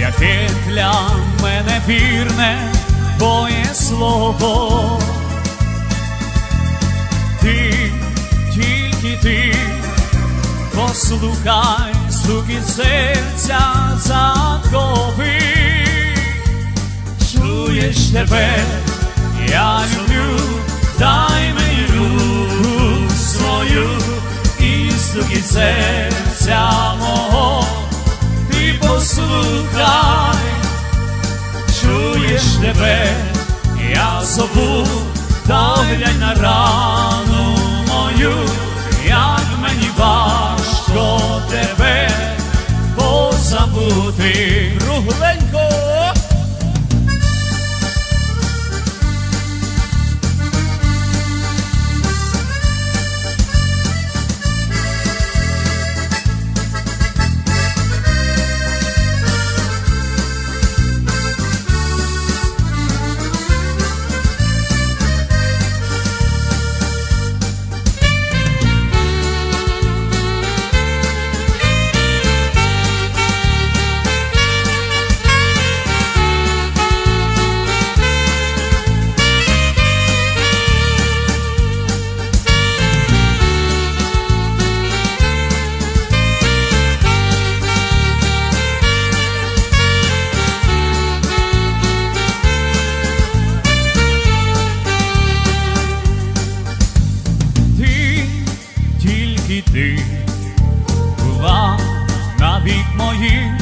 яке для мене вірне твоє слово. Ти, тільки ти, послухай стуки серця закови. Чуєш тебе, я люблю, дай мені руку свою і стуки серця ти послухай, чуєш тебе, я зову, та глянь на рану тільки ти була навік моїм,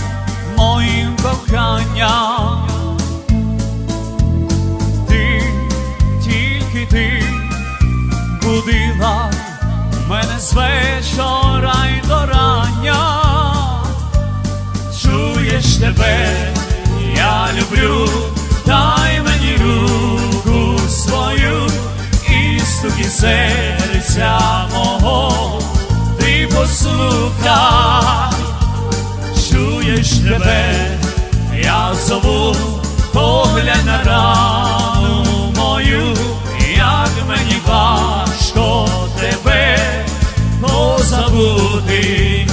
моїм коханням. Ти, тільки ти будила мене з вечора й до рання. Чуєш тебе, я люблю, дай мені руку свою і стуки серця послухай, чуєш тебе, я зову погляд на рану мою, як мені важко тебе позабути.